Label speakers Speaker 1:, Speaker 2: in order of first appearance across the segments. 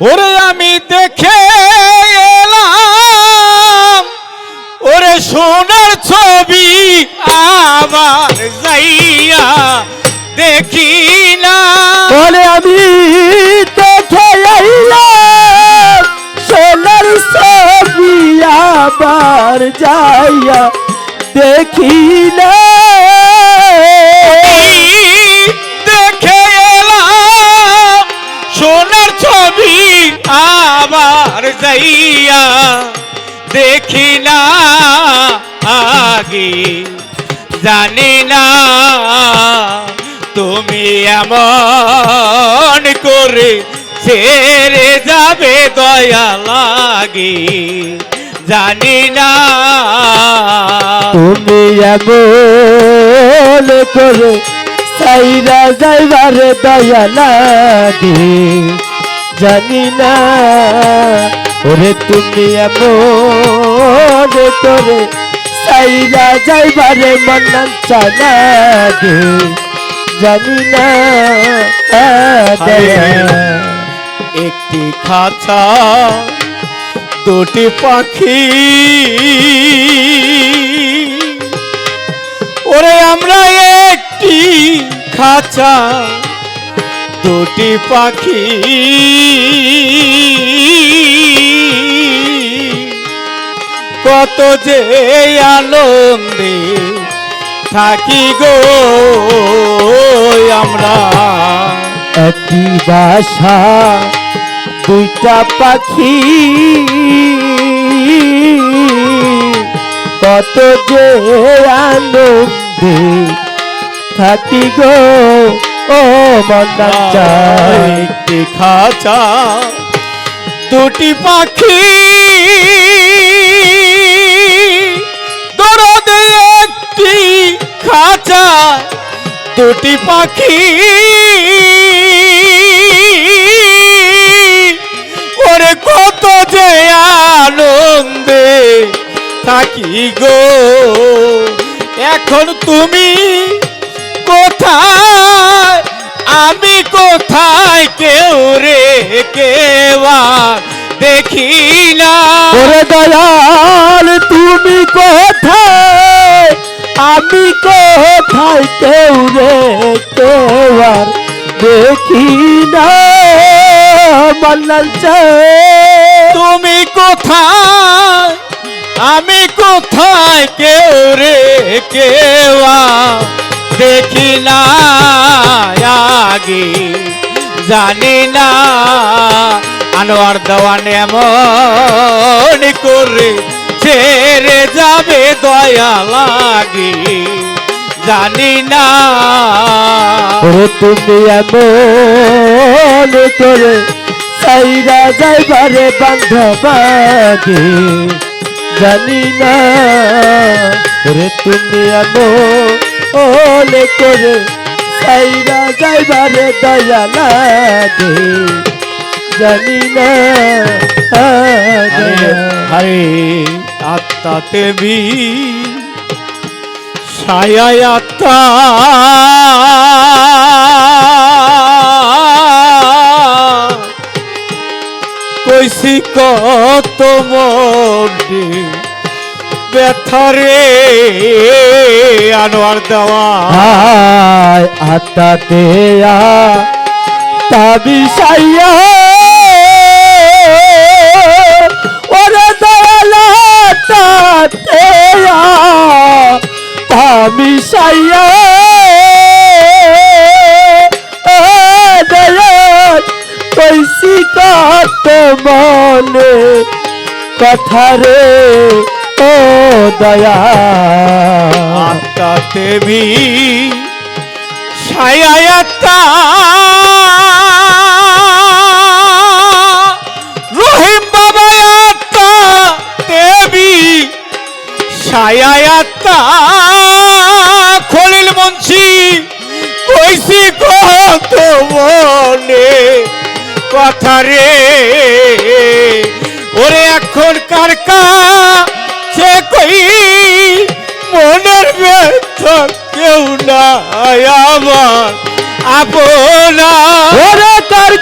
Speaker 1: ওরে আমি দেখে এলাম। ওরে সোনার ছবি আবার যাইয়া দেখি না।
Speaker 2: বলে আমি দেখে আইলাম সোনার ছবি আবার যাইয়া দেখি না।
Speaker 1: দেখে এলাম। যাইয়া দেখি না আগে। জানি না তুমি এমন করে ছেড়ে যাবে দয়া লাগে জানি না
Speaker 2: তুমি এমন করে সাইরা যাইবারে দয়া লাগে জানি না ওরে তুমি এমন করে সাইরা যাইবারে মন লাগে জানি না
Speaker 1: একটি খাঁচা দুটি পাখি। ওরে আমরা একটি খাঁচা দুটি পাখি। কত যে আনন্দে থাকি গো আমরা।
Speaker 2: একটি বাসা দুইটা পাখি কত যে আনন্দে থাকি গো ও মন্দার চাই
Speaker 1: দুটি পাখি দরদে একটি খাঁচা? দুটি পাখি ওরে কত যে আনন্দে থাকি গো। এখন তুমি কোথায়? আমি কোথায়? কেউ রে কেওয়া দেখি না।
Speaker 2: ওরে দয়াল তুমি কোথায়? আমি কোথায় কেউ রে কেউ আর দেখি না।
Speaker 1: তুমি কোথায়? আমি কোথায় কেউ রে কেওয়া দেখি না। আগে জানি না আনোয়ার দেওয়ান এমন করে ছেড়ে যাবে দয়া লাগে জানি না।
Speaker 2: ওরে তুমি এমন করে সাইরা যাইবারে বান্ধবাগে। জানি না। ওরে তুমি এমন করে সাইরা যাইবারে দয়া লাগে জানি না
Speaker 1: হরে আত্মাতে বি ছায়ায় আত্মা। কইছি কত মনে ব্যথারে আনোয়ার দেওয়া।
Speaker 2: আত্মাতে তাবি সাইয়া কত মনে কথারে ও দয়া
Speaker 1: আত্মাতে বি ছায়ায়াত্তা আয় আয়াত্তা খলিল মুন্সি, কইছি কত মনে কথা রে। ওরে এখন কারকা সে কই? মনের ব্যর্থ কেউ না আমার আপনা
Speaker 2: ওরে তার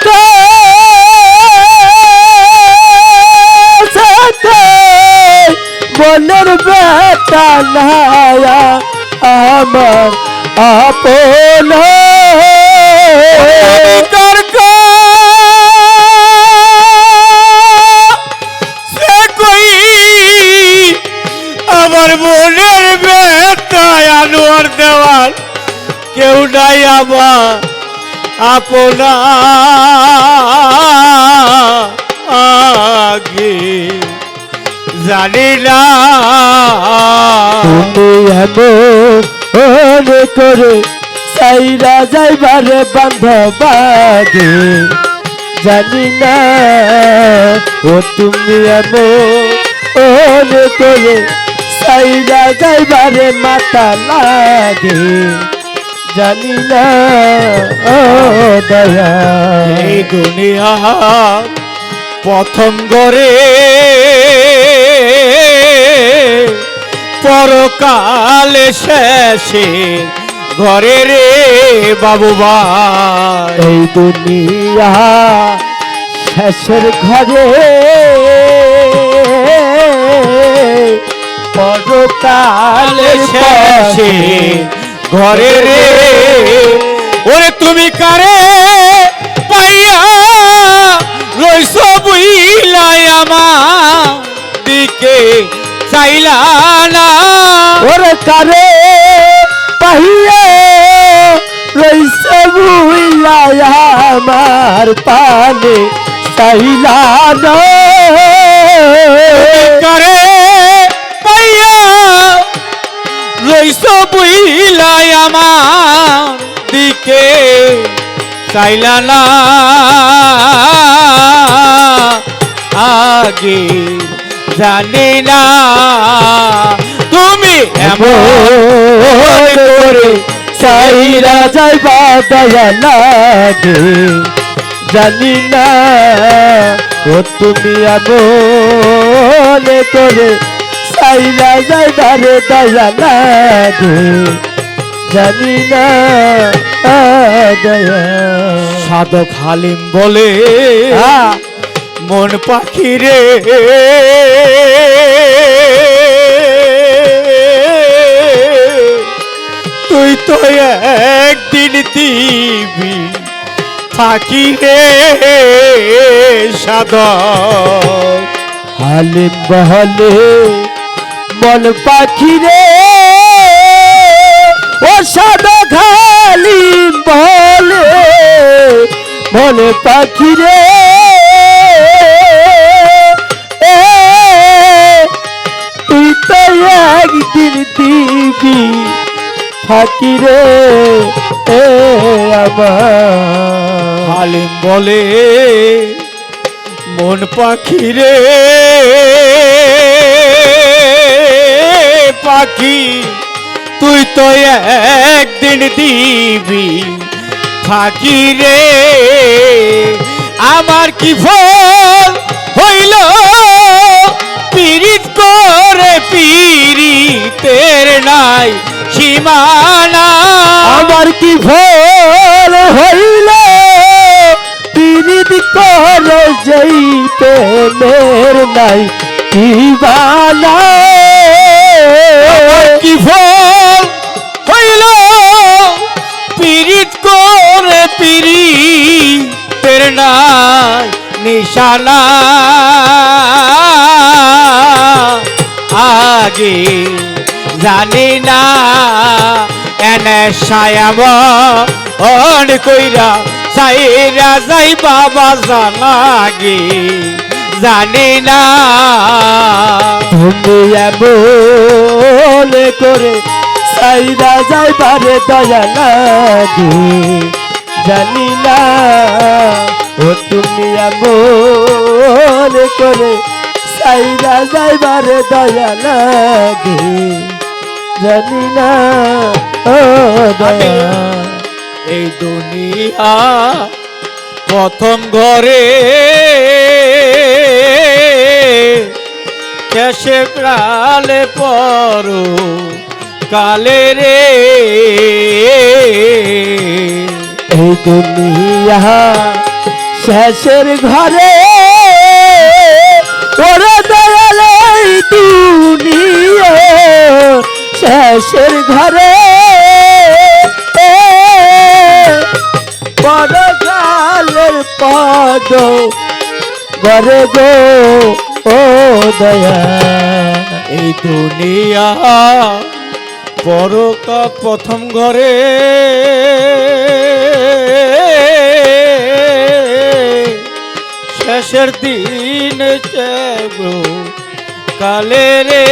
Speaker 2: মনের বেটা নায়া আমার আপন
Speaker 1: আমার মনের বেতায় আনোয়ার দেওয়ার কেউ নাই আমার আপনা আগে। জানি না।
Speaker 2: তুমি এমন করে সাইরা যাইবারে বান্ধবাগে জানি না। ও তুমি এমন করে সাইরা যাইবারে মাতা লাগে জানি না। ও দয়া।
Speaker 1: এই দুনিয়া প্রথম গরে পরকালে শেষে ঘরে রে বাবু
Speaker 2: এই দুনিয়া শেষের ঘরে পরকালে
Speaker 1: শেষে ঘরে রে। ওরে তুমি কারে পাইয়া রইস বুইলাই আমার চাইলা না।
Speaker 2: ওরে কারে পাহিয়ে রইছে বুইলায় আমার পানে চাইলা
Speaker 1: করে পাইয়া রইস বুইলাই আমার দিকে চাইলা না। আগে জানি না। তুমি এমন
Speaker 2: করে চাইরা যাইবা দয়া লাগে জানি না ও তুমি আমন করে চাইরা যাইবা রে দয়া লাগে জানি না
Speaker 1: সাধক হালিম বলে
Speaker 2: আ,
Speaker 1: মন পাখি রে। তুই তো একদিন দিবি ফাঁকি রে সাধক।
Speaker 2: হালিম বহলে মন পাখি রে। ও সাদা খালি বলে মন পাখি রে। একদিন দিবি ফাঁকি রে, এ আমার।
Speaker 1: হালিম বলে, মন পাখি রে, পাখি, তুই তো একদিন দিবি ফাঁকি রে। আমার কি ফল হইল পিরিত করে পিরিতের নাই সীমানা।
Speaker 2: আমার কি ভোর হইল? পীড়িত করে যেই মের নাই কি
Speaker 1: আগে জানি না, এনে সায়াম, অন কইরা সাইরা যাই বাবা জানাগে জানি না।
Speaker 2: তুমি এমন করে সাইরা যাইবারে দয়া লাগে, জানি না, ও তুমি এমন করে সাইরা যাইবারে দয়া লাগে। জানি না ও দয়া।
Speaker 1: এই দুনিয়া প্রথম ঘরে শেষে প্রালে পর কালে রে।
Speaker 2: এই দুনিয়া শেষের ঘরে শেষের ঘরে পরকালের পদ, ঘরে গো, ও দয়া।
Speaker 1: এই দুনিয়া পরকা প্রথম ঘরে। শেষের দিন কালে রে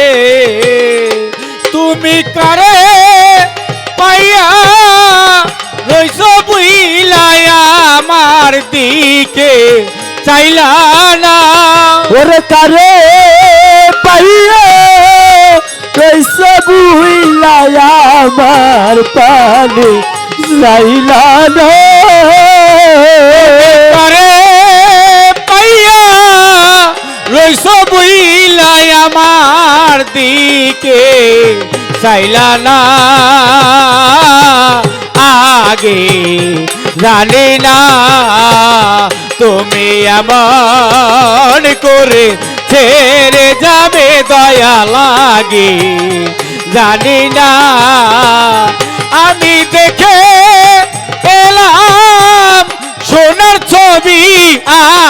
Speaker 1: তুমি কারে পাইয়া রইস বুইলাই আমার দিকে চাইলা না
Speaker 2: ওরে কারে পাইয়া কইসে বুইলাই আমার পানি যাইলা না
Speaker 1: করে পাইয়া রইস বুইলাই আমার দিকে চাইলা না। আগে জানি না তুমি এমন করে ছেড়ে যাবে দয়া লাগে জানি না আমি দেখে এলাম সোনার ছবি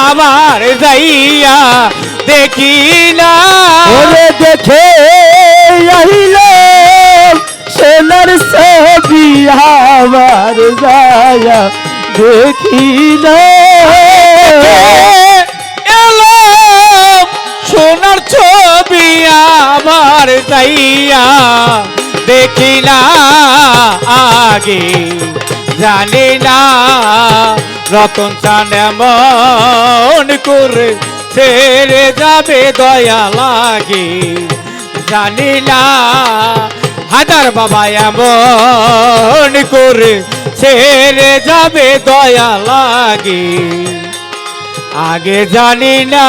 Speaker 1: আবার যাইয়া দেখি না।
Speaker 2: দেখে আমার যায়া দেখি না
Speaker 1: এলাম সোনার ছবি আমার তাইয়া দেখি না আগে। জানি না রতন চান এমন করে ছেড়ে যাবে দয়া লাগে। জানি না হাজার বাবা এমন করে ছেড়ে যাবে দয়া লাগে। আগে জানি না।